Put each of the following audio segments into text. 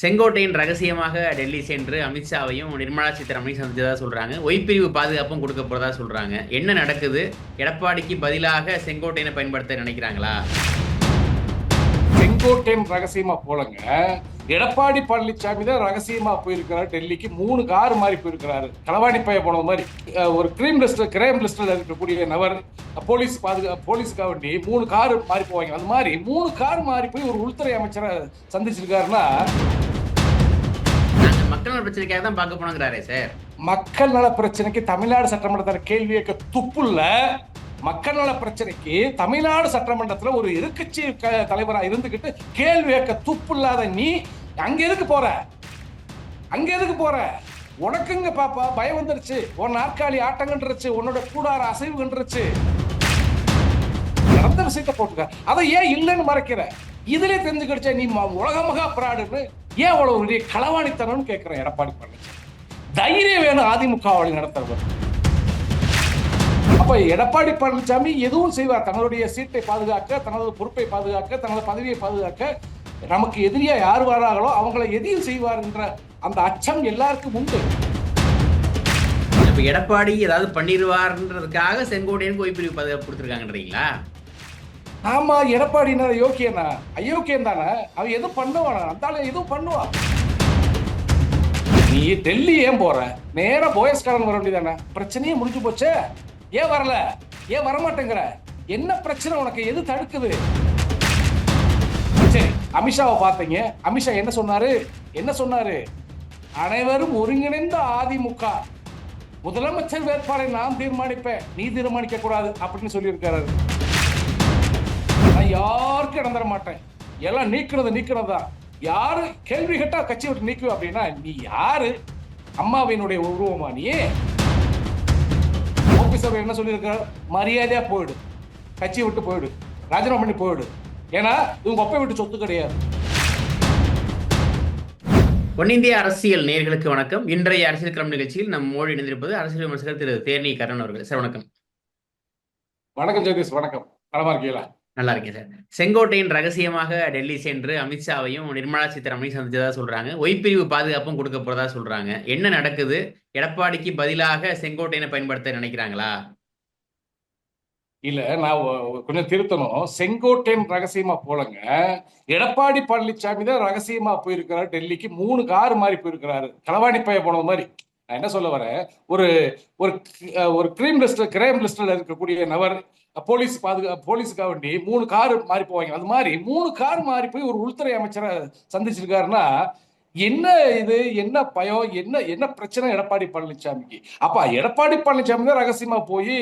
செங்கோட்டையின் ரகசியமாக டெல்லி சென்று அமித்ஷாவையும் நிர்மலா சீதாராமனையும் சந்தித்ததாக சொல்கிறாங்க ஒய்பிரிவு பாதுகாப்பும் கொடுக்க போகிறதா சொல்கிறாங்க என்ன நடக்குது? எடப்பாடிக்கு பதிலாக செங்கோட்டையனை பயன்படுத்த நினைக்கிறாங்களா? செங்கோட்டையன் ரகசியமா போலங்க. எடப்பாடி பழனிசாமி தான் ரகசியமா போயிருக்கிறாரு. டெல்லிக்கு மூணு கார் மாதிரி போயிருக்கிறாரு. களவாணி பைய போனது மாதிரி. ஒரு கிரீம் லிஸ்ட் கிரைம் லிஸ்ட்ல இருக்கக்கூடிய நபர் போலீஸ் பாதுகா போலீஸுக்காக வேண்டி மூணு கார் மாறி போவாங்க. அது மாதிரி மூணு கார் மாறி போய் ஒரு உள்துறை அமைச்சரை சந்திச்சிருக்காருன்னா மக்கள் பிரச்சனைக்காக தான் பார்க்க போனோங்கிறாரே சார். மக்கள் நல பிரச்சனைக்கு தமிழ்நாடு சட்டமன்றத்தில் கேள்வி கேட்க துப்புள்ள மக்கள் நல பிரச்சனைக்கு தமிழ்நாடு சட்டமன்றத்தில் ஒரு எதிர்கட்சி க- தலைவரா இருந்துகிட்டு கேள்வி கேட்க துப்பு இல்லாத நீ அங்க எதுக்கு போற? அங்க எதுக்கு போற? உனக்குங்க பாப்பா? பயம் வந்துருச்சு. உன் நாற்காலி ஆட்டங்கன்றுச்சு உன்னோட கூடார அசைவுகன்றுச்சு நடந்த விஷயத்தை போட்டுக்க. அதை ஏன் இல்லைன்னு மறைக்கிற? இதுலயே தெரிஞ்சுக்கிடுச்சே நீ ம- உலக மகா பிராடுன்னு ஏன் அவ்வளவு பெரிய களவாணித்தனம்னு கேட்கிறேன் எடப்பாடி பழனிசாமி தைரியம் வேணும் அதிமுக வழி நடத்துறது அப்ப எடப்பாடி பழனிசாமி எதுவும் செய்வார்? தன்னுடைய சீட்டை பாதுகாக்க தனது பொறுப்பை பாதுகாக்க தனது பதவியை பாதுகாக்க நமக்கு எதிரியா யார் வராங்களோ அவங்கள எதையும் செய்வார் என்ற அந்த அச்சம் எல்லாருக்கும் உண்டு. இப்ப எடப்பாடி ஏதாவது பண்ணிடுவார்ன்றதுக்காக செங்கோட்டையனுக்கு ஒய்பிரிவு பாதுகாப்பு கொடுத்துருக்காங்கன்றீங்களா? ஆமா எடப்பாடினா யோக்கியனா அயோக்கியம் தானே. அவன் எதுவும் பண்ணுவானா? அந்த எதுவும் பண்ணுவான் நீ டெல்லி ஏன் போற? நேரா போயஸ் கார்டன் வர வேண்டியதானே பிரச்சனையே முடிஞ்சு போச்சே. ஏன் வரல? ஏன் வரமாட்டேங்கிற? என்ன பிரச்சனை உனக்கு? எது தடுக்குது? சரி அமித்ஷாவை பார்த்தீங்க. அமித்ஷா என்ன சொன்னாரு? என்ன சொன்னாரு? அனைவரும் ஒருங்கிணைந்த அதிமுக. முதலமைச்சர் வேட்பாளரை நான் தீர்மானிப்பேன். நீ தீர்மானிக்க கூடாது அப்படின்னு சொல்லியிருக்காரு. நான் யாருக்கும் இடம் தர மாட்டேன். எல்லாம் நீக்கிறது நீக்கிறதா யாரு கேள்வி கேட்டா கட்சி விட்டு நீக்குவேன் அப்படின்னா நீ யாரு? அம்மாவினுடைய உருவமா நீ அவர் என்ன சொல்லியிருக்காரு மரியாதையா போயிடு. கட்சி விட்டு போயிடு. ராஜினாமா பண்ணி போயிடு. ஏன்னா இவங்க ஒப்பை விட்டு சொத்து கிடையாது. பொன்னிந்திய அரசியல் நேர்களுக்கு வணக்கம். இன்றைய அரசியல் கிரம் நிகழ்ச்சியில் நம் மோடி இணைந்திருப்பது அரசியல் விமர்சகர் திரு தேர்னி கரண் அவர்கள். சார் வணக்கம். வணக்கம் ஜெகதீஷ். வணக்கம். நலமா இருக்கீங்களா? நல்லா இருக்கேன் சார். செங்கோட்டையின் ரகசியமாக டெல்லி சென்று அமித்ஷாவையும் நிர்மலா சீதாராமனையும் சந்திச்சதா சொல்றாங்க. ஒய்பிரிவு பாதுகாப்பும் கொடுக்க போறதா சொல்றாங்க. என்ன நடக்குது? எடப்பாடிக்கு பதிலாக செங்கோட்டையனை பயன்படுத்த நினைக்கிறாங்களா? இல்ல நான் கொஞ்சம் திருத்தணும். செங்கோட்டையன் ரகசியமா போலங்க. எடப்பாடி பழனிசாமி தான் ரகசியமா போயிருக்கிறாரு. டெல்லிக்கு மூணு கார் மாதிரி போயிருக்கிறாரு. களவாணி பைய போனது மாதிரி. நான் என்ன சொல்ல வரேன்? ஒரு ஒரு ஒரு கிரீம் லிஸ்ட் கிரைம் லிஸ்ட்ல இருக்கக்கூடிய நபர் போலீஸ் பாதுகா போலீஸுக்காக வேண்டி மூணு கார் மாறி போவாங்க. அது மாதிரி மூணு கார் மாறி போய் ஒரு உள்துறை அமைச்சரை சந்திச்சிருக்காருன்னா என்ன இது? என்ன பயம்? என்ன என்ன பிரச்சனை? எடப்பாடி பழனிசாமிக்கு அப்ப எடப்பாடி பழனிசாமி தான் ரகசியமா போய்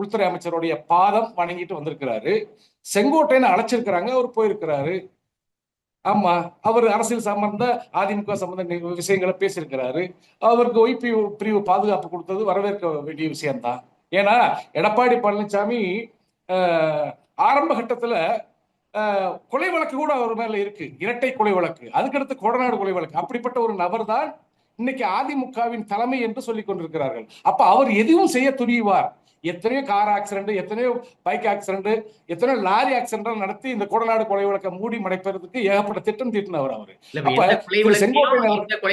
உள்துறை அமைச்சருடைய பாதம் வணங்கிட்டு வந்திருக்கிறாரு. செங்கோட்டையனை அழைச்சிருக்கிறாங்க. அவர் போயிருக்கிறாரு. ஆமா அவர் அரசியல் சம்பந்த அதிமுக சம்பந்த விஷயங்களை பேசியிருக்கிறாரு. அவருக்கு ஒய்பி பிரிவு பாதுகாப்பு கொடுத்தது வரவேற்க வேண்டிய விஷயம்தான். ஏன்னா எடப்பாடி பழனிசாமி ஆரம்ப கட்டத்துல கொலை வழக்கு கூட அவர் மேல இருக்கு. இரட்டை கொலை வழக்கு அதுக்கடுத்து கொடநாடு கொலை வழக்கு அப்படிப்பட்ட ஒரு நபர் தான் இன்னைக்கு அதிமுகவின் தலைமை என்று சொல்லிக் கொண்டிருக்கிறார்கள். அப்ப அவர் எதுவும் செய்ய துணிவார் எத்தனையோ கார் ஆக்சிடென்ட் எத்தனையோ பைக் ஆக்சிடென்ட் எத்தனையோ லாரி ஆக்சிடென்ட் நடத்தி இந்த கொடநாடு கொலை வழக்கை மூடி மடைப்பதற்கு ஏகப்பட்ட திட்டம் தீட்டினவர் அவரு. கொலை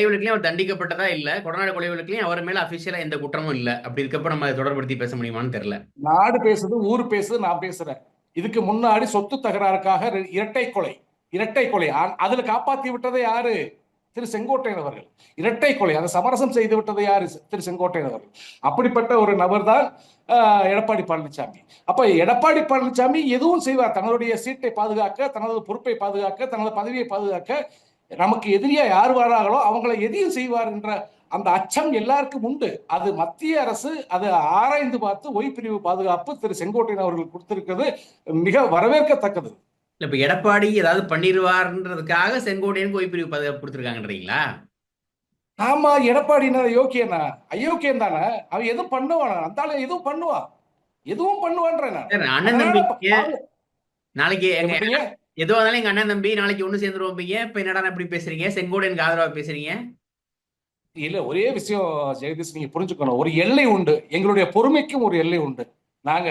வழக்கிலையும் அவர் தண்டிக்கப்பட்டதா இல்ல? கொடநாடு கொலை வழக்கிலையும் அவர் மேல அபிஷியலா எந்த குற்றமும் இல்ல? அப்படி இருக்கப்ப நம்ம தொடர்படுத்தி பேச முடியுமான்னு தெரியல. நாடு பேசுது ஊர் பேசுது நான் பேசுறேன். இதுக்கு முன்னாடி சொத்து தகராறுக்காக இரட்டை கொலை இரட்டை கொலை. அதுல காப்பாத்தி விட்டது யாரு? திரு செங்கோட்டையன் அவர்கள். இரட்டை கொலை அதை சமரசம் செய்து விட்டது யாரு? திரு செங்கோட்டையன் அவர்கள். அப்படிப்பட்ட ஒரு நபர் தான் எடப்பாடி பழனிசாமி அப்ப எடப்பாடி பழனிசாமி எதுவும் செய்வார்? தன்னுடைய சீட்டை பாதுகாக்க தனது பொறுப்பை பாதுகாக்க தனது பதவியை பாதுகாக்க நமக்கு எதிரியா யார் வராங்களோ அவங்களை எதையும் செய்வார் என்ற அந்த அச்சம் எல்லாருக்கும் உண்டு. அது மத்திய அரசு அதை ஆராய்ந்து பார்த்து ஒய் பிரிவு பாதுகாப்பு திரு செங்கோட்டையன் அவர்கள் கொடுத்திருக்கிறது மிக வரவேற்கத்தக்கது. இல்ல இப்ப எடப்பாடி ஏதாவது பண்ணிடுவார்ன்றதுக்காக செங்கோட்டையனுக்கு ஒய்பிரிவு பாதுகாப்பு கொடுத்துருக்காங்கன்றீங்களா? ஆமா எடப்பாடினா யோக்கியனா அயோக்கியம் தானே? அவன் எதுவும் பண்ணுவானா? அந்த ஆளு எதுவும் பண்ணுவான் எதுவும் பண்ணுவான்றேன் நாளைக்கு? எதோ இருந்தாலும் எங்க அண்ணன் தம்பி நாளைக்கு ஒண்ணு சேர்ந்துருவோம் இப்ப என்னடா இப்படி பேசுறீங்க? செங்கோட்டையனுக்கு ஆதரவா பேசுறீங்க? இல்ல ஒரே விஷயம் ஜெகதீஷ் நீங்க புரிஞ்சுக்கணும். ஒரு எல்லை உண்டு. எங்களுடைய பொறுமைக்கும் ஒரு எல்லை உண்டு. நாங்க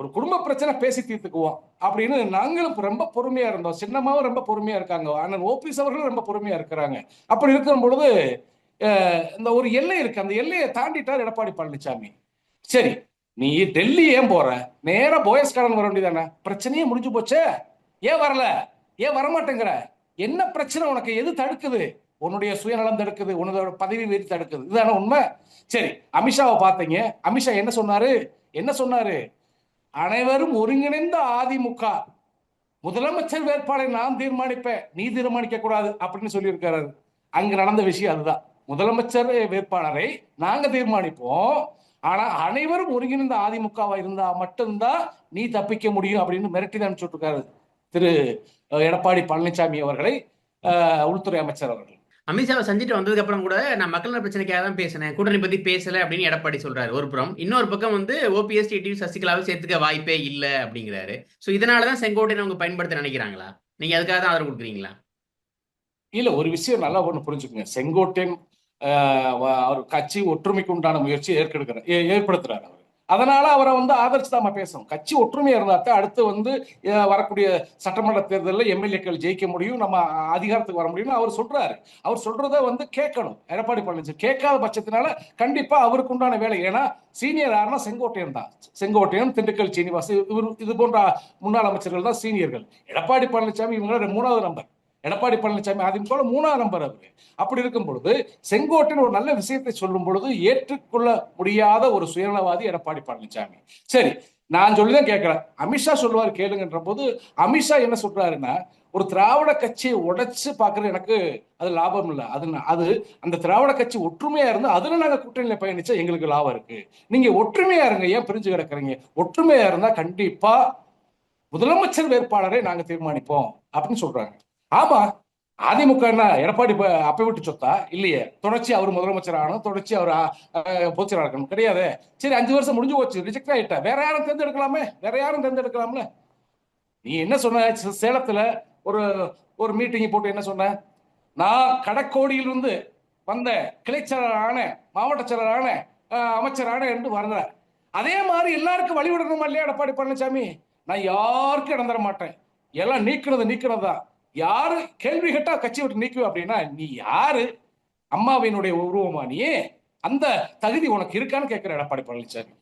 ஒரு குடும்ப பிரச்சனை பேசி தீர்த்துக்குவோம் அப்படின்னு நாங்களும் ரொம்ப பொறுமையா இருந்தோம். சின்னமாவும் ரொம்ப பொறுமையா இருக்காங்க. ஆனால் ஓபிஎஸ் அவர்களும் ரொம்ப பொறுமையா இருக்கிறாங்க. அப்படி இருக்கும் பொழுது இந்த ஒரு எல்லை இருக்கு. அந்த எல்லையை தாண்டிட்டார் எடப்பாடி பழனிசாமி சரி நீ டெல்லி ஏன் போற? நேரா போயஸ் கார்டன் வர வேண்டியதானே? பிரச்சனையே முடிஞ்சு போச்சே. ஏன் வரல? ஏன் வரமாட்டேங்கிற? என்ன பிரச்சனை உனக்கு? எது தடுக்குது? உன்னுடைய சுயநலம் தடுக்குது உன்னோட பதவி வீடு தடுக்குது. இதுதானே உண்மை? சரி அமித்ஷாவை பார்த்தீங்க. அமித்ஷா என்ன சொன்னாரு? என்ன சொன்னாரு? அனைவரும் ஒருங்கிணைந்த அதிமுக. முதலமைச்சர் வேட்பாளரை நான் தீர்மானிப்பேன். நீ தீர்மானிக்க கூடாது அப்படின்னு சொல்லியிருக்காரு அங்க நடந்த விஷயம் அதுதான். முதலமைச்சர் வேட்பாளரை நாங்க தீர்மானிப்போம். ஆனா அனைவரும் ஒருங்கிணைந்த அதிமுகவா இருந்தா மட்டும்தான் நீ தப்பிக்க முடியும் அப்படின்னு மிரட்டி தான் அனுப்பிச்சுட்டு திரு எடப்பாடி பழனிசாமி அவர்களை உள்துறை அமைச்சர் அவர்கள். அமித்ஷாவை சந்திட்டு வந்ததுக்கு அப்புறம் கூட நான் மக்கள் பிரச்சனைக்காக தான் பேசினேன். கூட்டணி பத்தி பேசல அப்படின்னு எடப்பாடி சொல்றாரு. ஒரு புறம். இன்னொரு பக்கம் வந்து ஓபிஎஸ் டிடிவி சசிகலாவை சேர்த்துக்க வாய்ப்பே இல்லை அப்படிங்கிறாரு. சோ இதனாலதான் செங்கோட்டையை அவங்க பயன்படுத்த நினைக்கிறாங்களா? நீங்க அதுக்காக தான் ஆதரவு கொடுக்குறீங்களா? இல்ல ஒரு விஷயம் நல்லா ஒண்ணு புரிஞ்சுக்கோங்க. செங்கோட்டையன் அவர் கட்சி ஒற்றுமைக்கு உண்டான முயற்சி ஏற்கெடுக்கிறார் ஏ- ஏற்படுத்துறாரு அவர். அதனால அவரை வந்து ஆதரிச்சு தான் நம்ம பேசணும். கட்சி ஒற்றுமையா இருந்தாத்தான் அடுத்து வந்து வரக்கூடிய சட்டமன்ற தேர்தலில் எம்எல்ஏக்கள் ஜெயிக்க முடியும் நம்ம அதிகாரத்துக்கு வர முடியும்னு அவர் சொல்றாரு. அவர் சொல்றத வந்து கேட்கணும். எடப்பாடி பழனிசாமி கேட்காத பட்சத்தினால கண்டிப்பா அவருக்கு உண்டான வேலை. ஏன்னா சீனியர் யாருன்னா செங்கோட்டையன் தான். செங்கோட்டையன் திண்டுக்கல் சீனிவாசன் இவர் இது போன்ற முன்னாள் அமைச்சர்கள் தான் சீனியர்கள். எடப்பாடி பழனிசாமி இவங்களோட மூணாவது நம்பர். எடப்பாடி பழனிசாமி அதிமுக மூணாம் நம்பர் அவர். அப்படி இருக்கும் பொழுது செங்கோட்டையன் ஒரு நல்ல விஷயத்தை சொல்லும் பொழுது ஏற்றுக்கொள்ள முடியாத ஒரு சுயநலவாதி எடப்பாடி பழனிசாமி. சரி நான் சொல்லிதான் கேட்கிறேன். அமித்ஷா சொல்லுவார் கேளுங்கன்ற போது அமித்ஷா என்ன சொல்றாருன்னா ஒரு திராவிட கட்சியை உடைச்சு பாக்குறது எனக்கு அது லாபம் இல்லை. அது அது அந்த திராவிட கட்சி ஒற்றுமையா இருந்து அதுல நாங்க கூட்டணியில பயணிச்சா எங்களுக்கு லாபம் இருக்கு. நீங்க ஒற்றுமையா இருங்க. ஏன் பிரிஞ்சு கிடக்குறீங்க? ஒற்றுமையா இருந்தா கண்டிப்பா முதலமைச்சர் வேட்பாளரை நாங்க தீர்மானிப்போம் அப்படின்னு சொல்றாங்க. ஆமா அதிமுக என்ன எடப்பாடி ப- அப்ப விட்டு சொத்தா? இல்லையே. தொடர்ச்சி அவர் முதலமைச்சர் ஆகணும் தொடர்ச்சி அவர் பொதுச்செயலாளர் இருக்கணும் கிடையாது. சரி அஞ்சு வருஷம் முடிஞ்சு போச்சு ரிஜெக்ட் ஆயிட்டா? வேற யாரும் தேர்ந்தெடுக்கலாமே? வேற யாரும் தேர்ந்தெடுக்கலாம்ல? நீ என்ன சொன்ன? சேலத்துல ஒரு ஒரு மீட்டிங் போட்டு என்ன சொன்ன? நான் கடக்கோடியிலிருந்து வந்த கிளைச்சலர் ஆன மாவட்ட செயலர் ஆன அமைச்சர் என்று வர்றேன் அதே மாதிரி எல்லாருக்கும் வழிவிடணுமா இல்லையா எடப்பாடி பழனிசாமி? நான் யாருக்கும் இடம் தர மாட்டேன். எல்லாம் நீக்கிறது தான் யாரு கேள்வி கேட்டா கட்சி விட்டு நீக்குவே அப்படின்னா நீ யாரு? அம்மாவினுடைய உருவமா நீ அந்த தகுதி உனக்கு இருக்கான்னு கேட்கிற எடப்பாடி பழனிசாமி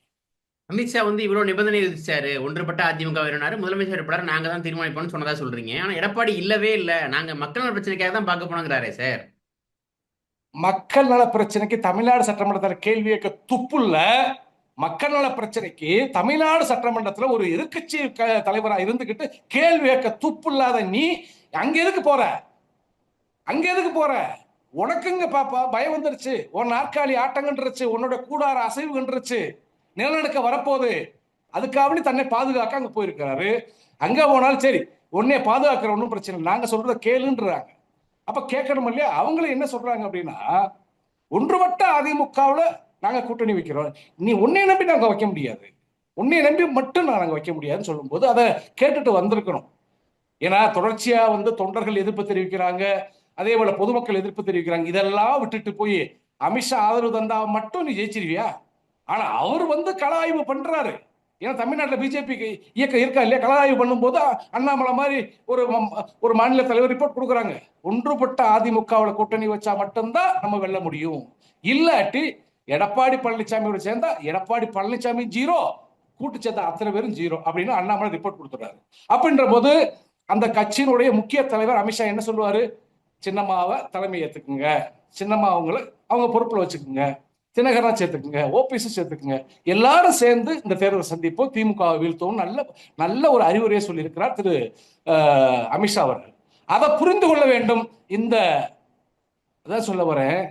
அமித்ஷா வந்து இவ்வளவு நிபந்தனை விதிச்சாரு. ஒன்றுபட்ட அதிமுக வேணுனாரு முதலமைச்சர் வேட்பாளர் நாங்க தான் தீர்மானிப்போம்னு சொன்னதா சொல்றீங்க. ஆனா எடப்பாடி இல்லவே இல்ல. நாங்க மக்கள் நல பிரச்சனைக்காக தான் பார்க்க போனோங்கிறாரே சார். மக்கள் நல பிரச்சனைக்கு தமிழ்நாடு சட்டமன்றத்தில் கேள்வி கேட்க துப்புல்ல மக்கள் நல பிரச்சனைக்கு தமிழ்நாடு சட்டமன்றத்துல ஒரு எதிர்க்கட்சி க- தலைவரா இருந்துகிட்டு கேள்வி கேட்க துப்பு இல்லாத நீ அங்க எதுக்கு போற? அங்க எதுக்கு போற? உனக்குங்க பாப்பா? பயம் வந்துருச்சு. உன் நாற்காலி ஆட்டங்கன்றுச்சு உன்னோட கூடார அசைவுகன்றுச்சு நிலநடுக்க வரப்போகுது. அதுக்காக தன்னை பாதுகாக்க அங்க போயிருக்கிறாரு. அங்க போனாலும் சரி உன்னைய பாதுகாக்கிற ஒன்றும் பிரச்சனை இல்லை. நாங்க சொல்றத கேளுன்றாங்க. அப்ப கேட்கணும் இல்லையா? அவங்களும் என்ன சொல்றாங்க அப்படின்னா ஒன்றுபட்ட அதிமுகவுல நாங்க கூட்டணி வைக்கிறோம். நீ உன்னை நம்பி நாங்க வைக்க முடியாது. உன்னை நம்பி மட்டும் நாங்க வைக்க முடியாதுன்னு சொல்லும்போது அதை கேட்டுட்டு வந்திருக்கணும். ஏன்னா தொடர்ச்சியா வந்து தொண்டர்கள் எதிர்ப்பு தெரிவிக்கிறாங்க அதே போல பொதுமக்கள் எதிர்ப்பு தெரிவிக்கிறாங்க. இதெல்லாம் விட்டுட்டு போய் அமித்ஷா ஆதரவு தந்தா மட்டும் நீ ஜெயிச்சிருவியா? ஆனா அவர் வந்து கள ஆய்வு பண்றாரு. ஏன்னா தமிழ்நாட்டில் பிஜேபி இயக்கம் இருக்கா இல்லையா? கள ஆய்வு பண்ணும்போது அண்ணாமலை மாதிரி ஒரு ஒரு மாநில தலைவர் ரிப்போர்ட் கொடுக்குறாங்க. ஒன்றுபட்ட அதிமுகவில் கூட்டணி வச்சா மட்டும்தான் நம்ம வெல்ல முடியும். இல்லாட்டி எடப்பாடி பழனிசாமியோட சேர்ந்தா எடப்பாடி பழனிசாமி ஜீரோ கூட்டு சேர்ந்த அத்தனை பேரும் ஜீரோ அப்படின்னு அண்ணாமலை ரிப்போர்ட் கொடுத்துறாரு அப்படின்ற போது அந்த கட்சியினுடைய முக்கிய தலைவர் அமித்ஷா என்ன சொல்லுவாரு? சின்னம்மாவை தலைமை ஏற்றுக்குங்க சின்னம்மா அவங்கள அவங்க பொறுப்புல வச்சுக்குங்க. தினகரா சேர்த்துக்குங்க. ஓபிஎஸ் சேர்த்துக்குங்க. எல்லாரும் சேர்ந்து இந்த தேர்தலை சந்திப்போம். திமுக வீழ்த்தவும் நல்ல நல்ல ஒரு அறிவுரையை சொல்லியிருக்கிறார் திரு அமித்ஷா அவர்கள். அதை புரிந்து கொள்ள வேண்டும். இந்த அதான் சொல்ல வரேன்.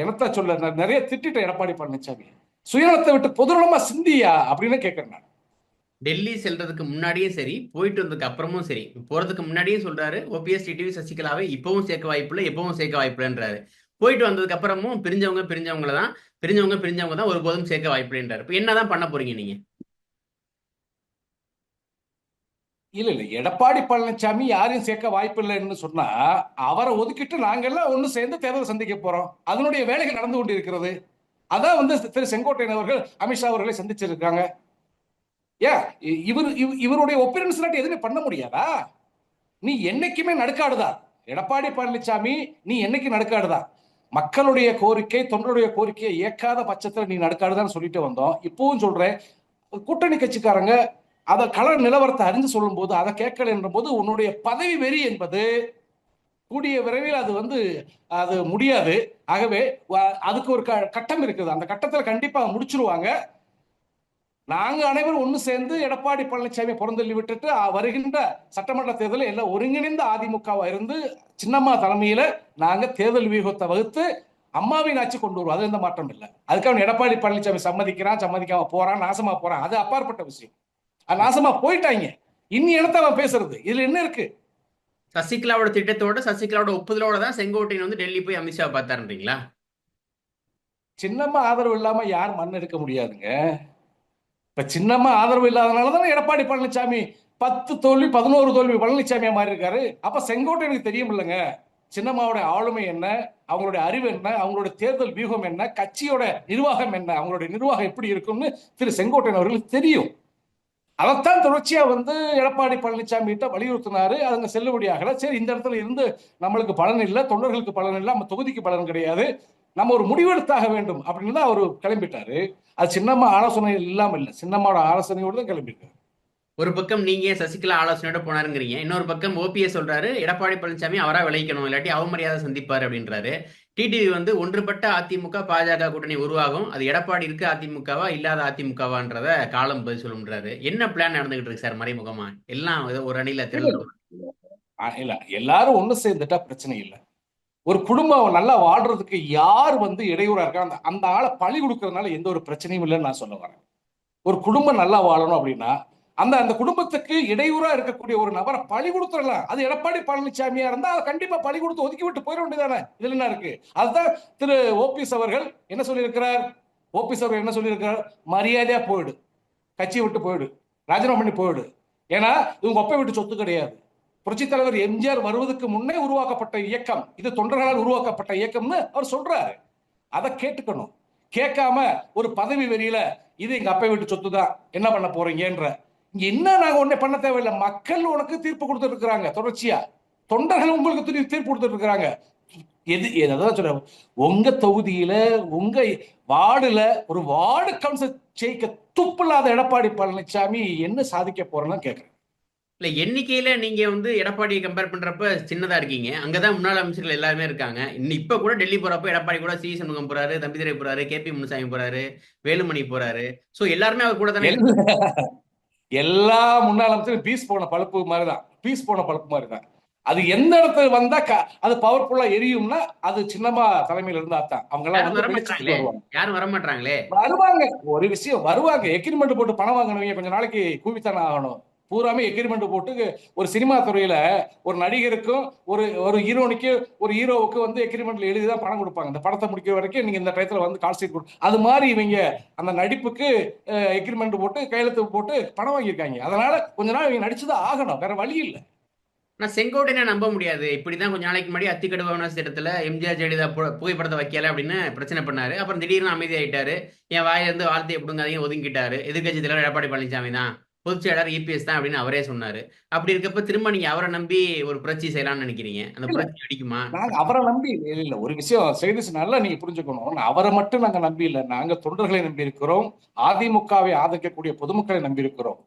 எனத்த சொல்ல நிறைய திட்டிட்டேன் எடப்பாடி பழனிசாமி சுயநலத்தை விட்டு பொதுநலமா சிந்தியா அப்படின்னு கேட்கிறேன் நான். டெல்லி செல்றதுக்கு முன்னாடியும் சரி போயிட்டு வந்ததுக்கு அப்புறமும் சரி. போறதுக்கு முன்னாடியும் சொல்றாரு ஓபிஎஸ் டிடிவி சசிகலாவை இப்பவும் சேர்க்க வாய்ப்பில்லை எப்பவும் சேர்க்க வாய்ப்பில்லைன்றாரு போயிட்டு வந்ததுக்கு அப்புறமும் பிரிஞ்சவங்க பிரிஞ்சவங்கள தான் பிரிஞ்சவங்க பிரிஞ்சவங்க தான் ஒருபோதும் சேர்க்க வாய்ப்பில்லைன்றாரு இப்போ என்னதான் பண்ண போறீங்க நீங்க? இல்ல இல்ல. எடப்பாடி பழனிசாமி யாரையும் சேர்க்க வாய்ப்பில்லைன்னு சொன்னா அவரை ஒதுக்கிட்டு நாங்கெல்லாம் ஒண்ணு சேர்ந்து தேர்தல் சந்திக்க போறோம். அதனுடைய வேலைகள் நடந்து கொண்டிருக்கிறது. அதான் வந்து திரு செங்கோட்டையன் அவர்கள் அமித்ஷா அவர்களை சந்திச்சிருக்காங்க. ஏ இ- இவர் இவருடைய ஒப்பீனியன்ஸ் இல்லாட்டி எதுவுமே பண்ண முடியாதா? நீ என்னைக்குமே நடுக்காடுதா? எடப்பாடி பழனிசாமி நீ என்னைக்கு நடுக்காடுதா? மக்களுடைய கோரிக்கை தொண்டருடைய கோரிக்கையை ஏற்காத பட்சத்தில் நீ நடுக்காடுதான்னு சொல்லிட்டு வந்தோம். இப்பவும் சொல்றேன் கூட்டணி கட்சிக்காரங்க அதை கள நிலவரத்தை அறிந்து சொல்லும்போது அதை கேட்கல என்ற போது உன்னுடைய பதவி வெறி என்பது கூடிய விரைவில் அது வந்து அது முடியாது. ஆகவே அதுக்கு ஒரு க- கட்டம் இருக்குது. அந்த கட்டத்தில் கண்டிப்பாக முடிச்சிருவாங்க. நாங்க அனைவரும் ஒண்ணு சேர்ந்து எடப்பாடி பழனிசாமி புறந்தள்ளி விட்டுட்டு வருகின்ற சட்டமன்ற தேர்தலில் எல்லாம் ஒருங்கிணைந்த அதிமுகவா இருந்து சின்னம்மா தலைமையில நாங்க தேர்தல் வியூகத்தை வகுத்து அம்மாவின் ஆட்சி கொண்டு வருவோம். அது எந்த மாற்றம் இல்லை. அதுக்காக எடப்பாடி பழனிசாமி சம்மதிக்கிறான் சம்மதிக்காம போறான் நாசமா போறான். அது அப்பாற்பட்ட விஷயம். அது நாசமா போயிட்டாங்க. இன்னி இடத்த அவன் பேசுறது. இதுல என்ன இருக்கு? சசிகலாவோட திட்டத்தோட சசிகலாவோட ஒப்புதலோட தான் செங்கோட்டையன் வந்து டெல்லி போய் அமித்ஷா பார்த்தாருன்றீங்களா? சின்னம்மா ஆதரவு இல்லாம யார் மண் எடுக்க முடியாதுங்க. இப்ப சின்னம்மா ஆதரவு இல்லாதனால தானே எடப்பாடி பழனிசாமி பத்து தோல்வி பதினோரு தோல்வி பழனிசாமியா மாறி இருக்காரு அப்ப செங்கோட்டையனுக்கு தெரியும் இல்லைங்க சின்னம்மாவோட ஆளுமை என்ன? அவங்களுடைய அறிவு என்ன? அவங்களோட தேர்தல் வியூகம் என்ன? கட்சியோட நிர்வாகம் என்ன? அவங்களுடைய நிர்வாகம் எப்படி இருக்கும்னு திரு செங்கோட்டையன் அவர்களுக்கு தெரியும். அதைத்தான் தொடர்ச்சியா வந்து எடப்பாடி பழனிசாமி கிட்ட வலியுறுத்தினாரு. அதுங்க செல்லுபடியாகல சரி இந்த இடத்துல இருந்து நம்மளுக்கு பலன் இல்லை தொண்டர்களுக்கு பலன் இல்லை நம்ம தொகுதிக்கு பலன் கிடையாது. நம்ம ஒரு முடிவெடுத்தாக வேண்டும் அப்படின்னு தான் அவர் கிளம்பிட்டாரு. அது சின்னம்மா ஆலோசனை இல்லாமல் இல்லை. சின்னம்மாவோட ஆலோசனையோடு தான் கிளம்பிட்டாரு. ஒரு பக்கம் நீங்க சசிகலா ஆலோசனையோட போனாருங்கிறீங்க. இன்னொரு பக்கம் ஓபிஎஸ் சொல்றாரு எடப்பாடி பழனிசாமி அவரா விளைவிக்கணும் இல்லாட்டி அவமரியாதை சந்திப்பாரு அப்படின்றாரு. டிடிவி வந்து ஒன்றுபட்ட அதிமுக பாஜக கூட்டணி உருவாகும். அது எடப்பாடி இருக்கு அதிமுகவா இல்லாத அதிமுகவான்றத காலம் பதில் சொல்லுன்றாரு என்ன பிளான் நடந்துகிட்டு இருக்கு சார் மறைமுகமா? எல்லாம் ஒரு அணியில திரளும் இல்ல. எல்லாரும் ஒண்ணு சேர்ந்துட்டா பிரச்சனை இல்லை. ஒரு குடும்பம் நல்லா வாழ்றதுக்கு யார் வந்து இடையூறா இருக்கா? அந்த அந்த ஆளை பழி கொடுக்கறதுனால எந்த ஒரு பிரச்சனையும் இல்லைன்னு நான் சொல்ல வரேன். ஒரு குடும்பம் நல்லா வாழணும் அப்படின்னா அந்த அந்த குடும்பத்துக்கு இடையூறா இருக்கக்கூடிய ஒரு நபரை பழி கொடுத்துடலாம். அது எடப்பாடி பழனிசாமியா இருந்தா அதை கண்டிப்பா பழி கொடுத்து ஒதுக்கி விட்டு போயிட வேண்டியதானே? இதுல என்ன இருக்கு? அதுதான் திரு ஓபிஎஸ் அவர்கள் என்ன சொல்லியிருக்கிறார்? ஓபிஎஸ் அவர்கள் என்ன சொல்லியிருக்கிறார்? மரியாதையா போயிடு. கட்சியை விட்டு போயிடு. ராஜினாமா பண்ணி போயிடு. ஏன்னா இவங்க ஒப்பை விட்டு சொத்து கிடையாது. புரட்சி தலைவர் எம்ஜிஆர் வருவதற்கு முன்னே உருவாக்கப்பட்ட இயக்கம். இது தொண்டர்களால் உருவாக்கப்பட்ட இயக்கம்னு அவர் சொல்றாரு. அதை கேட்டுக்கணும். கேட்காம ஒரு பதவி வெறியில இது எங்க அப்பை வீட்டு சொத்து தான் என்ன பண்ண போறீங்கன்ற என்ன நாங்க ஒண்ணே பண்ண தேவையில்லை? மக்கள் உனக்கு தீர்ப்பு கொடுத்துட்டு இருக்காங்க தொடர்ச்சியா. தொண்டர்கள் உங்களுக்கு தீர்ப்பு கொடுத்துட்டு இருக்காங்க எது அதான் சொல்றேன் உங்க தொகுதியில உங்க வார்டுல ஒரு வார்டு கவுன்சில் ஜெயிக்க துப்பில்லாத எடப்பாடி பழனிசாமி என்ன சாதிக்க போறேன்னு கேக்குறேன். இல்ல எண்ணிக்கையில நீங்க வந்து எடப்பாடியை கம்பேர் பண்றப்ப சின்னதா இருக்கீங்க. அங்கதான் முன்னாள் அமைச்சர்கள் எல்லாருமே இருக்காங்க. இன்னும் இப்ப கூட டெல்லி போறப்ப எடப்பாடி கூட சி. சண்முகம் போறாரு தம்பிதுரை போறாரு கே. பி. முனுசாமி போறாரு வேலுமணி போறாரு. சோ எல்லாருமே அவர் கூட தானே எல்லா- முன்னாள் அமைச்சரும் பீஸ் போன பழுப்பு மாதிரிதான். பீஸ் போன பழுப்பு மாதிரிதான். அது எந்த இடத்துல வந்தா அது பவர்ஃபுல்லா எரியும்னா அது சின்னமா தலைமையில இருந்தா தான் அவங்க எல்லாம் யாரும் வர மாட்டாங்களே? வருவாங்க. ஒரு விஷயம் வருவாங்க. எக்ரிமெண்ட் போட்டு பணம் வாங்கணுங்க கொஞ்ச நாளைக்கு கூவித்தானே ஆகணும். பூராமே எக்ரிமெண்ட் போட்டு ஒரு சினிமா துறையில ஒரு நடிகருக்கும் ஒரு ஒரு ஹீரோனுக்கு ஒரு ஹீரோவுக்கு வந்து எக்ரிமெண்ட்ல எழுதி தான் பணம் கொடுப்பாங்க. இந்த படத்தை முடிக்கிற வரைக்கும் நீங்க இந்த டயத்துல வந்து கால் ஷீட் கொடு. அது மாதிரி இவங்க அந்த நடிப்புக்கு எக்ரிமெண்ட் போட்டு கையெழுத்து போட்டு பணம் வாங்கியிருக்காங்க. அதனால கொஞ்ச நாள் இவங்க நடிச்சுதான் ஆகணும். வேற வழி இல்லை. நான் செங்கோட்டையனை நம்ப முடியாது. இப்படிதான் கொஞ்ச நாளைக்கு முன்னாடி அத்திக்கடு பவனாசி எம்ஜிஆர் ஜெயலலிதா புகைப்படத்தை வைக்கல அப்படின்னு பிரச்சனை பண்ணாரு. அப்புறம் திடீர்னு அமைதியாயிட்டாரு. என் வாயிலிருந்து வார்த்தையை பிடுங்காதீங்க ஒதுங்கிட்டாரு எதிர்கட்சி தலைவர் எடப்பாடி பழனிசாமி தான். பொதுச் செயலாளர் இபிஎஸ் தான் அப்படின்னு அவரே சொன்னாரு. அப்படி இருக்கப்ப திரும்ப நீங்க அவரை நம்பி ஒரு புரட்சி செய்யலாம்னு நினைக்கிறீங்க? அந்த. புரட்சி வெடிக்குமா நாங்க அவரை நம்பி இல்ல, இல்ல ஒரு விஷயம் செய்தி நல்லா நீங்க புரிஞ்சுக்கணும். அவரை மட்டும் நாங்க நம்பி இல்ல. நாங்க தொண்டர்களை நம்பி இருக்கிறோம். அதிமுகவை ஆதரிக்கக்கூடிய பொதுமக்களை நம்பி இருக்கிறோம்.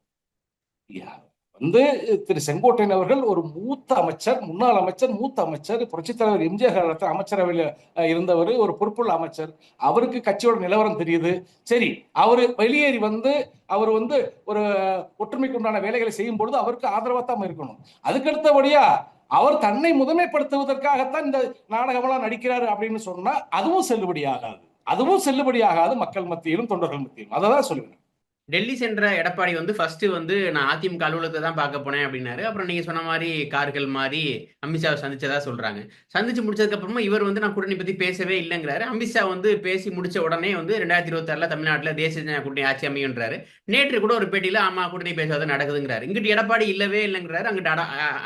வந்து திரு செங்கோட்டையன் அவர்கள் ஒரு மூத்த அமைச்சர் முன்னாள் அமைச்சர் மூத்த அமைச்சர் புரட்சித் தலைவர் எம்ஜிஆர் காலத்தில் அமைச்சரவையில் இருந்தவர் ஒரு பொறுப்புள்ள அமைச்சர். அவருக்கு கட்சியோட நிலவரம் தெரியுது. சரி அவர் வெளியேறி வந்து அவர் வந்து ஒரு ஒற்றுமைக்கு உண்டான வேலைகளை செய்யும் பொழுது அவருக்கு ஆதரவாக தான் இருக்கணும். அதுக்கடுத்தபடியா அவர் தன்னை முதன்மைப்படுத்துவதற்காகத்தான் இந்த நாடகமெல்லாம் நடிக்கிறாரு அப்படின்னு சொன்னா அதுவும் செல்லுபடியாகாது. அதுவும் செல்லுபடியாகாது மக்கள் மத்தியிலும் தொண்டர்கள் மத்தியிலும். அதை தான் சொல்லுவேன். டெல்லி சென்ற எடப்பாடி வந்து ஃபர்ஸ்ட் வந்து நான் அதிமுக அலுவலகத்தை தான் பார்க்க போனேன் அப்படின்னாரு. அப்புறம் நீங்க சொன்ன மாதிரி கார்கள் மாதிரி அமித்ஷாவை சந்திச்சதா சொல்றாங்க. சந்திச்சு முடிச்சதுக்கு அப்புறமா இவர் வந்து நான் கூட்டணி பத்தி பேசவே இல்லைங்கிறாரு. அமித்ஷா வந்து பேசி முடிச்ச உடனே வந்து ரெண்டாயிரத்தி இருபத்தி ஆறுல தேசிய ஜன கூட்டணி ஆட்சி அமையுன்றாரு நேற்று கூட ஒரு பேட்டியில ஆமா கூட்டணி பேசுவது நடக்குதுங்கிறாரு. இங்கிட்டு எடப்பாடி இல்லவே இல்லைங்கிறாரு. அங்கிட்டு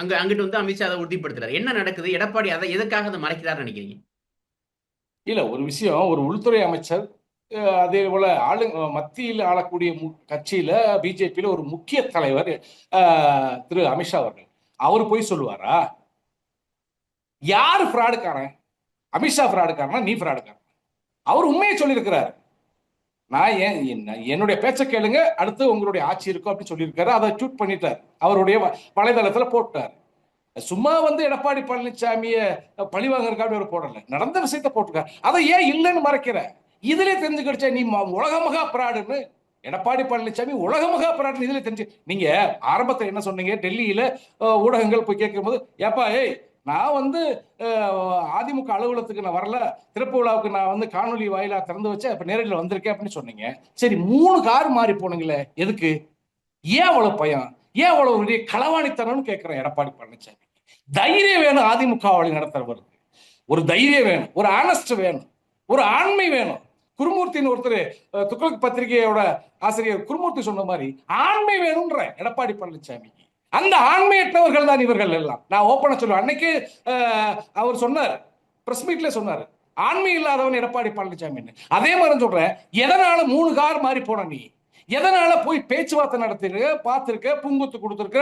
அங்க அங்கிட்டு வந்து அமித்ஷா அதை உறுதிப்படுத்துறாரு. என்ன நடக்குது? எடப்பாடி அதை எதுக்காக அதை மறைக்கிறாருன்னு நினைக்கிறீங்க? இல்ல ஒரு விஷயம் ஒரு உள்துறை அமைச்சர் அதே போல ஆளு மத்தியில் ஆளக்கூடிய மு- கட்சியில பிஜேபியில ஒரு முக்கிய தலைவர் திரு அமித்ஷா அவர்கள். அவர் போய் சொல்லுவாரா? யாரு ஃப்ராடுக்காரன்? அமித்ஷா ஃப்ராடுக்காரனா? நீ ஃப்ராடுக்காரன். அவர் உண்மையை சொல்லியிருக்கிறாரு. நான் ஏன் என்ன- என்னுடைய பேச்சை கேளுங்க அடுத்து உங்களுடைய ஆட்சி இருக்கும் அப்படின்னு சொல்லியிருக்காரு. அதை ட்வீட் பண்ணிட்டார். அவருடைய வலைதளத்துல போட்டார். சும்மா வந்து எடப்பாடி பழனிசாமியை பழி வாங்குறதுக்காக அவர் போடல. நடந்த விஷயத்த போட்டுருக்காரு. அதை ஏன் இல்லைன்னு மறைக்கிற? இதுல தெரிஞ்சுக்கிடுச்சா நீ உலக மகா பிராடுன்னு. எடப்பாடி பழனிசாமி உலக மகா பிராடுன்னு இதுல தெரிஞ்சு நீங்க ஆரம்பத்துல என்ன சொன்னீங்க டெல்லியில ஊடகங்கள் போய் கேட்கும்போது ஏப்பா ஏய் நான் வந்து அதிமுக அலுவலகத்துக்கு நான் வரல திறப்பு விழாவுக்கு நான் வந்து காணொலி வாயிலாக திறந்து வச்சேன் இப்ப நேரடியில் வந்திருக்கேன் அப்படின்னு சொன்னீங்க. சரி மூணு கார் மாறி போனீங்களே எதுக்கு? ஏன் அவ்வளவு பயம்? ஏன் அவ்வளோ பெரிய களவாணித்தனம்னு கேட்கிறேன் எடப்பாடி பழனிசாமி தைரியம் வேணும் அதிமுக வழி நடத்துறவருக்கு. ஒரு தைரியம் வேணும் ஒரு ஆனஸ்ட் வேணும் ஒரு ஆண்மை வேணும். குருமூர்த்தின்னு ஒருத்தர் அஹ், துக்ளக் பத்திரிகையோட ஆசிரியர் குருமூர்த்தி சொன்ன மாதிரி ஆண்மை வேணும்ன்ற எடப்பாடி பழனிசாமிக்கு அந்த ஆண்மையற்றவர்கள் தான் இவர்கள் எல்லாம். நான் ஓப்பனா சொல்லுவேன். அன்னைக்கு அவர் சொன்னார். பிரஸ் மீட்ல சொன்னார். ஆண்மை இல்லாதவன் எடப்பாடி பழனிசாமின்னு அதே மாதிரி சொல்றேன். எதனால மூணு கார் மாறி போன நீ? எதனால போய் பேச்சுவார்த்தை நடத்திருக்க பார்த்திருக்க பூங்குத்து கொடுத்திருக்க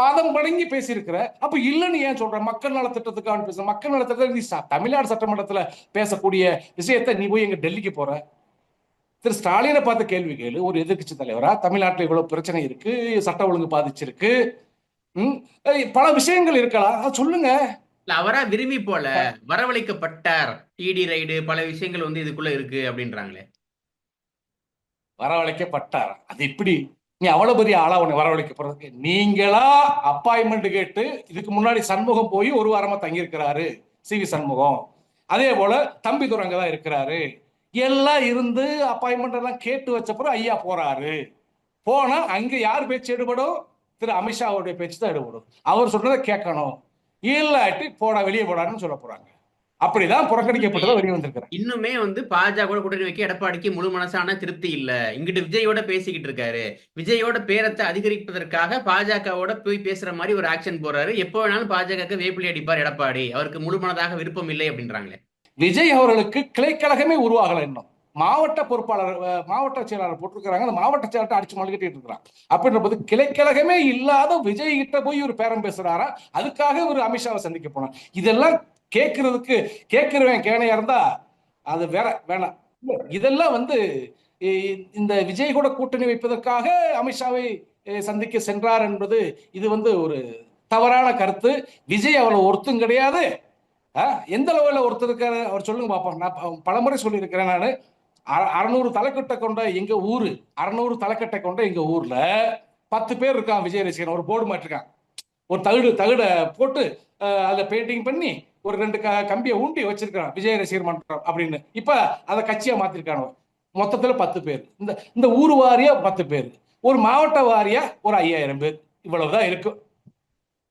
பாதம் பணங்கி பேசியிருக்கிற? அப்ப இல்லைன்னு ஏன் சொல்ற? மக்கள் நல திட்டத்துக்கான பேச மக்கள் நல திட்டத்தை நீ தமிழ்நாடு சட்டமன்றத்துல பேசக்கூடிய விஷயத்தை நீ போய் எங்க டெல்லிக்கு போற? திரு ஸ்டாலினை பார்த்து கேள்வி கேளு. ஒரு எதிர்க்கட்சி தலைவரா? தமிழ்நாட்டுல இவ்வளவு பிரச்சனை இருக்கு சட்ட ஒழுங்கு பாதிச்சிருக்கு. பல விஷயங்கள் இருக்கலாம். சொல்லுங்க. இல்ல அவரா விரும்பி போல வரவழைக்கப்பட்டார். இடி ரைடு பல விஷயங்கள் வந்து இதுக்குள்ள இருக்கு அப்படின்றாங்களே. வரவழைக்கப்பட்டார். அது எப்படி? நீ அவ்வளவு பெரிய ஆளா உன்னை வரவழைக்க போறதுக்கு? நீங்களா அப்பாயின்மெண்ட் கேட்டு இதுக்கு முன்னாடி சண்முகம் போய் ஒரு வாரமா தங்கியிருக்கிறாரு. C V Shanmugam. அதே போல தம்பி துரங்க தான் இருக்கிறாரு. எல்லாம் இருந்து அப்பாயின்மெண்ட் எல்லாம் கேட்டு வச்சப்பறம் ஐயா போறாரு. போனா அங்க யார் பேச்சு எடுபடும்? திரு அமித்ஷாவுடைய பேச்சு தான் எடுபடும். அவர் சொல்றதை கேட்கணும். இல்லாட்டி போடா வெளியே போடான்னு சொல்ல போறாங்க. அப்படிதான் புறக்கணிக்கப்பட்டதா வெளியே வந்திருக்கிறாங்க. இன்னுமே வந்து பாஜக கூட கூட்டணி வைக்க எடப்பாடிக்கு முழு மனசான திருப்தி இல்ல. இங்கிட்டு விஜயோட பேசிக்கிட்டு இருக்காரு. விஜயோட பேரத்தை அதிகரிப்பதற்காக பாஜகவோட போய் பேசுற மாதிரி ஒரு ஆக்ஷன் போறாரு எப்போ வேணாலும் பாஜக வேப்பிலி அடிப்பார் எடப்பாடி. அவருக்கு முழு மனதாக விருப்பம் இல்லை அப்படின்றாங்களே. விஜய் அவர்களுக்கு கிளைக்கழகமே உருவாகல இன்னும். மாவட்ட பொறுப்பாளர் மாவட்ட செயலாளர் போட்டிருக்கிறாங்க. அந்த மாவட்ட செயலாளர் அடிச்சு மல்கிட்டு இருக்கிறான். அப்படின்ற போது கிளைக்கழகமே இல்லாத விஜய் கிட்ட போய் ஒரு பேரம் பேசுறாரா? அதுக்காக ஒரு அமித்ஷாவை சந்திக்க போனார். இதெல்லாம் கேட்கறதுக்கு கேட்கிறவன் கேனையா இருந்தா அது வேற வேணாம். இதெல்லாம் வந்து இந்த விஜய் கூட கூட்டணி வைப்பதற்காக அமித்ஷாவை சந்திக்க சென்றார் என்பது இது வந்து ஒரு தவறான கருத்து. விஜய் அவளை ஒருத்தும் கிடையாது. எந்த லெவலில் ஒருத்தர் இருக்காரு அவர் சொல்லுங்க பாப்போம். நான் ப- பலமுறை சொல்லியிருக்கிறேன் நான். அறநூறு தலைக்கட்டை கொண்ட எங்க ஊரு அறநூறு தலைக்கட்டை கொண்ட எங்க ஊர்ல பத்து பேர் இருக்கான் விஜய் ரசிகன். ஒரு போர்டு மாட்டிருக்கான். ஒரு தகுடு தகுட போட்டு அதில் பெயிண்டிங் பண்ணி ஒரு ரெண்டு க கம்பியை ஊண்டி வச்சிருக்கான் விஜய் ரசிகர் மன்றம் அப்படின்னு. இப்ப அதை கட்சியா மாத்திருக்கானோ மொத்தத்துல பத்து பேர். இந்த இந்த ஊர் வாரியா பத்து பேர். ஒரு மாவட்ட வாரியா ஒரு ஐயாயிரம் பேர். இவ்வளவுதான் இருக்கும்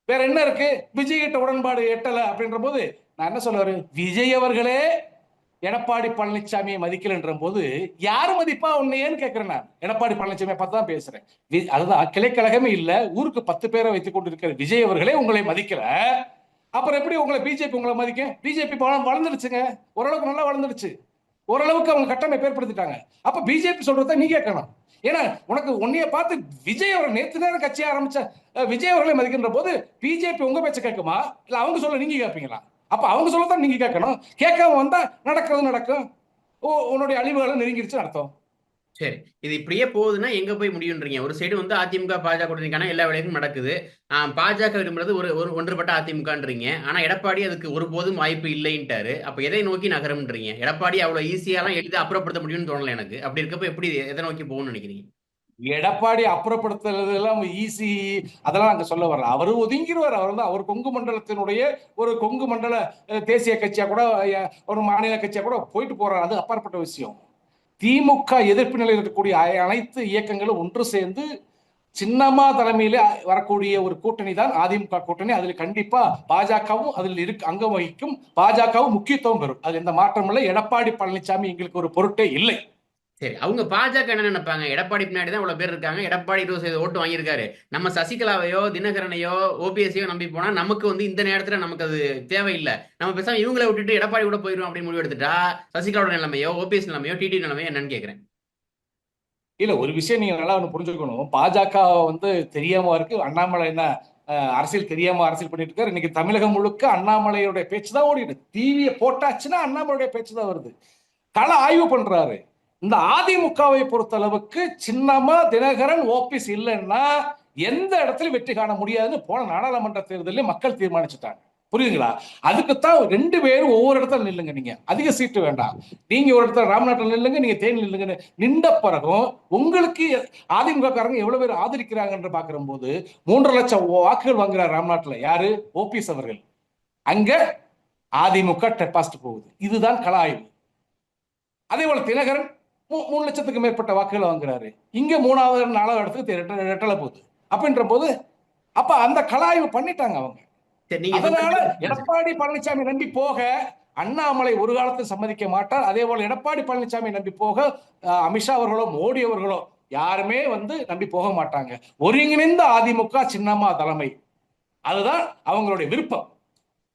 வேற என்ன இருக்கு? விஜய் கிட்ட உடன்பாடு எட்டல அப்படின்ற போது நான் என்ன சொல்லுவாரு? விஜய் அவர்களே எடப்பாடி பழனிசாமியை மதிக்கலன்ற போது யார் மதிப்பா உன்னையேன்னு கேட்கிறேன் நான். எடப்பாடி பழனிசாமியை பார்த்து தான் பேசுறேன். வி- அதுதான் கிளைக்கழகமே இல்ல ஊருக்கு பத்து பேரை வைத்துக் கொண்டு இருக்கிற விஜய் அவர்களே உங்களை மதிக்கல. அப்புறம் எப்படி உங்களை பிஜேபி உங்களை மதிக்க? பிஜேபி வளர்ந்துருச்சுங்க. ஓரளவுக்கு நல்லா வளர்ந்துருச்சு. ஓரளவுக்கு அவங்க கட்டமைப்பு ஏற்படுத்திட்டாங்க. அப்ப பிஜேபி சொல்றத நீ கேட்கணும். ஏன்னா உனக்கு உன்னைய பார்த்து விஜய் அவர்கள் நேற்று நேரம் கட்சி ஆரம்பிச்ச விஜய் அவர்களை மதிக்கின்ற போது பிஜேபி உங்க பேச்ச கேட்குமா? இல்ல அவங்க சொல்ல நீங்க கேட்பீங்களா? அப்ப அவங்க சொல்லத்தான் நீங்க கேட்கணும். கேட்காம வந்தா நடக்கிறது நடக்கும். ஓ உன்னுடைய அழிவுகளை நெருங்கிடுச்சு அர்த்தம். சரி. இது இப்படியே போகுதுன்னா எங்க போய் முடியுன்றீங்க? ஒரு சைடு வந்து அதிமுக பாஜக கூட்டணிக்கான எல்லா வேலைகளும் நடக்குது. பாஜக விரும்புறது ஒரு ஒரு ஒன்றுபட்ட அதிமுகன்றீங்க. ஆனா எடப்பாடி அதுக்கு ஒருபோதும் வாய்ப்பு இல்லைன்ட்டாரு. அப்ப எதை நோக்கி நகரம்ன்றீங்க? எடப்பாடி அவ்வளவு ஈஸியாலாம் எளிதா அப்புறப்படுத்த முடியும்னு தோணல எனக்கு. அப்படி இருக்கப்ப எப்படி எதை நோக்கி போகணும்னு நினைக்கிறீங்க? எடப்பாடி அப்புறப்படுத்துறதெல்லாம் ஈஸி அதெல்லாம் அங்க சொல்ல வரல. அவர் ஒதுங்கிடுவார் அவர் வந்து அவர் கொங்கு மண்டலத்தினுடைய ஒரு கொங்கு மண்டல தேசிய கட்சியா கூட ஒரு மாநில கட்சியா கூட போயிட்டு போறாரு. அது அப்பாற்பட்ட விஷயம். திமுக எதிர்ப்பு நிலையில் இருக்கக்கூடிய அனைத்து இயக்கங்களும் ஒன்று சேர்ந்து சின்னம்மா தலைமையில வரக்கூடிய ஒரு கூட்டணி தான் அதிமுக கூட்டணி. அதில் கண்டிப்பா பாஜகவும் அதில் இருக்கு அங்கம் வகிக்கும் பாஜகவும் முக்கியத்துவம் பெறும். அது எந்த மாற்றமும் இல்லை. எடப்பாடி பழனிசாமி எங்களுக்கு ஒரு பொருட்டே இல்லை. சரி அவங்க பாஜக என்ன நினைப்பாங்க? எடப்பாடி பின்னாடி தான் இவ்வளவு பேர் இருக்காங்க. எடப்பாடி இருபது சதவீத ஓட்டு வாங்கியிருக்காரு. நம்ம சசிகலாவையோ தினகரனையோ ஓபிஎஸ்சியோ நம்பி போனா நமக்கு வந்து இந்த நேரத்துல நமக்கு அது தேவையில்லை. நம்ம பேசாம இவங்களை விட்டுட்டு எடப்பாடி கூட போயிடும் அப்படின்னு முடிவு எடுத்துட்டா சசிகலாவோட நிலைமையோ ஓபிஎஸ் நிலைமையோ டிடி நிலைமையோ என்னன்னு கேக்குறேன். இல்ல ஒரு விஷயம் நீங்க நல்லா ஒண்ணு புரிஞ்சுக்கணும். பாஜக வந்து தெரியாம இருக்கு. அண்ணாமலை என்ன அரசியல் தெரியாம அரசியல் பண்ணிட்டு இருக்காரு. இன்னைக்கு தமிழகம் முழுக்க அண்ணாமலையுடைய பேச்சு தான் ஓடிடுது டிவியை போட்டாச்சுன்னா அண்ணாமலையுடைய பேச்சு தான் வருது. கள ஆய்வு பண்றாரு. இந்த அதிமுகவை பொறுத்த அளவுக்கு சின்னமா தினகரன் ஓபிஎஸ் இல்லைன்னா எந்த இடத்துல வெற்றி காண முடியாதுன்னு போன நாடாளுமன்ற தேர்தலில் மக்கள் தீர்மானிச்சுட்டாங்க. புரியுதுங்களா? அதுக்குத்தான் ரெண்டு பேரும் ஒவ்வொரு இடத்துல நில்லுங்க நீங்க. அதிக சீட்டு வேண்டாம். நீங்க ஒரு இடத்துல ராம்நாட்டில் நில்லுங்க நீங்க தேனி நில்லுங்கன்னு நின்ற பிறகும் உங்களுக்கு அதிமுகக்காரங்க எவ்வளவு பேர் ஆதரிக்கிறாங்கன்ற பாக்குற போது மூன்றரை லட்சம் வாக்குகள் வாங்குறார் ராம்நாட்டில் யாரு? ஓபிஎஸ் அவர்கள். அங்க அதிமுக டெபாசிட் போகுது. இதுதான் கலாய்வு. அதே போல தினகரன் மூணு லட்சத்துக்கு மேற்பட்ட வாக்குகள் வாங்குறாரு. இங்க மூணாவது நாலாவது இடத்துக்கு ரெட்ட- ரெட்டலை போகுது. அப்படின்ற போது அப்ப அந்த கள ஆய்வு பண்ணிட்டாங்க அவங்க. அதனால எடப்பாடி பழனிசாமி நம்பி போக அண்ணாமலை ஒரு காலத்தில் சம்மதிக்க மாட்டார். அதே போல எடப்பாடி பழனிசாமி நம்பி போக அமித்ஷா அவர்களோ மோடி அவர்களோ யாருமே வந்து நம்பி போக மாட்டாங்க. ஒருங்கிணைந்த அதிமுக சின்னம்மா தலைமை. அதுதான் அவங்களுடைய விருப்பம்.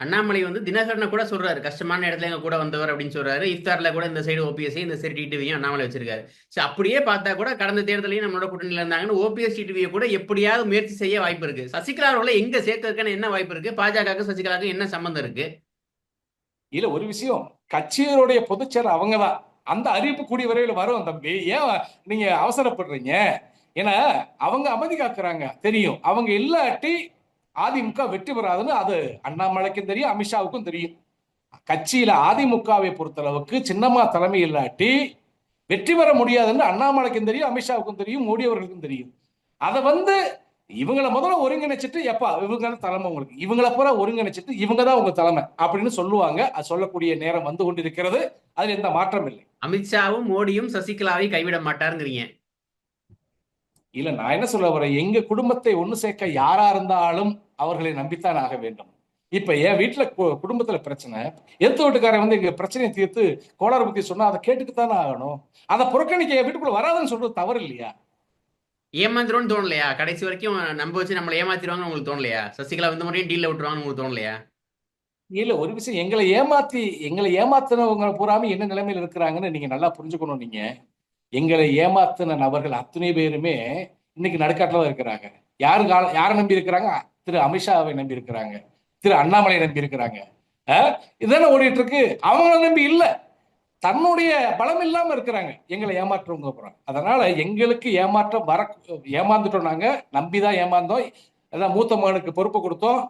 அண்ணாமலை வந்து தினகரனை கூட சொல்றாரு. கஷ்டமான இடத்துல எங்க கூட வந்தவர் அப்படின்னு சொல்றாரு. இஃப்தார்ல கூட இந்த சைடு ஓபிஎஸ் இந்த சைடு டிடிவியும் அண்ணாமலை வச்சிருக்காரு. சரி அப்படியே பார்த்தா கூட கடந்த தேர்தலையும் நம்மளோட கூட்டணியில இருந்தாங்கன்னு ஓபிஎஸ் டிடிவியை கூட எப்படியாவது முயற்சி செய்ய வாய்ப்பு இருக்கு. சசிகலா அவர்களை எங்க சேர்க்கறதுக்கான என்ன வாய்ப்பு இருக்கு? பாஜகவுக்கு சசிகலாவுக்கு என்ன சம்பந்தம் இருக்கு? இல்ல ஒரு விஷயம். கட்சியருடைய பொதுச்செயலர் அவங்கதான். அந்த அறிவிப்பு கூடிய விரைவில் வரும். தம்பி ஏன் நீங்க அவசரப்படுறீங்க? ஏன்னா அவங்க அமைதி காக்குறாங்க. தெரியும். அவங்க இல்லாட்டி அதிமுக வெற்றி பெறாதுன்னு அது அண்ணாமலைக்கும் தெரியும் அமித்ஷாவுக்கும் தெரியும். கட்சியில அதிமுகவை பொறுத்தளவுக்கு சின்னம்மா தலைமை இல்லாட்டி வெற்றி பெற முடியாதுன்னு அண்ணாமலைக்கும் தெரியும் அமித்ஷாவுக்கும் தெரியும் மோடி அவர்களுக்கும் தெரியும். அதை வந்து இவங்கள முதல்ல ஒருங்கிணைச்சிட்டு எப்பா இவங்க தலைமை உங்களுக்கு. இவங்கள பூரா ஒருங்கிணைச்சிட்டு இவங்க தான் உங்க தலைமை அப்படின்னு சொல்லுவாங்க. அது சொல்லக்கூடிய நேரம் வந்து கொண்டிருக்கிறது. அதுல எந்த மாற்றம் இல்லை. அமித்ஷாவும் மோடியும் சசிகலாவை கைவிட மாட்டாருங்கிறீங்க. இல்ல நான் என்ன சொல்ல வரேன்? எங்க குடும்பத்தை ஒண்ணு சேர்க்க யாரா இருந்தாலும் அவர்களை நம்பித்தான் ஆக வேண்டும். இப்ப என் வீட்டுல குடும்பத்துல பிரச்சனை. எதிர்த்து வீட்டுக்காரன் வந்து எங்க பிரச்சனையை தீர்த்து கோளாறு பத்தி சொன்னா அதை கேட்டுக்குத்தானே ஆகணும். அதை புறக்கணிக்க என் வீட்டுக்குள்ள வராதுன்னு சொல்றது தவறு இல்லையா? ஏமாந்துரும்னு தோணலையா? கடைசி வரைக்கும் நம்ப வச்சு நம்மளை ஏமாத்திடுவாங்கன்னு உங்களுக்கு தோணலையா? சசிகலா இந்த முறையும் டீல்ல விட்டுருவாங்கன்னு உங்களுக்கு தோணலையா? இல்ல ஒரு விஷயம் எங்களை ஏமாத்தி எங்களை ஏமாத்தினவங்க பூராம என்ன நிலைமையில இருக்கிறாங்கன்னு நீங்க நல்லா புரிஞ்சுக்கணும் நீங்க. எங்களை ஏமாத்தின நபர்கள் அத்தனை பேருமே இன்னைக்கு நடுக்காட்டில் இருக்கிறாங்க. யாரு கால- யாரை நம்பி இருக்கிறாங்க? திரு அமித்ஷாவை நம்பி இருக்கிறாங்க. திரு அண்ணாமலை நம்பி இருக்கிறாங்க. அஹ் இதானே ஓடிட்டு இருக்கு. அவங்கள நம்பி இல்லை. தன்னுடைய பலம் இல்லாம இருக்கிறாங்க. எங்களை ஏமாற்றவங்க அப்புறம். அதனால எங்களுக்கு ஏமாற்றம் வர ஏமாந்துட்டோம் நாங்க. நம்பிதான் ஏமாந்தோம். அதான் மூத்த மகனுக்கு பொறுப்பு கொடுத்தோம்.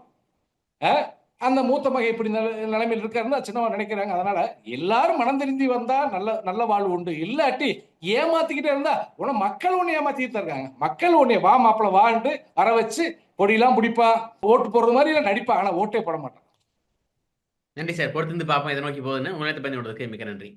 அந்த மூத்த மகை இப்படி நிலைமையில் இருக்காருன்னு சின்னவன் நினைக்கிறாங்க. அதனால எல்லாரும் மனம் திருந்தி வந்தா நல்ல நல்ல வாழ்வு உண்டு. இல்லாட்டி ஏமாத்திக்கிட்டே இருந்தா உன மக்கள் ஒண்ணு ஏமாத்திக்கிட்டு இருக்காங்க. மக்கள் ஒண்ணு வா மாப்பிள வாண்டு வர வச்சு பொடியெல்லாம் பிடிப்பான் ஓட்டு போடுற மாதிரி எல்லாம் நடிப்பா. ஆனா ஓட்டே போட மாட்டான். நன்றி சார். பொறுத்திருந்து பார்ப்போம் இதை நோக்கி போகுதுன்னு. உங்களை பற்றி மிக நன்றி.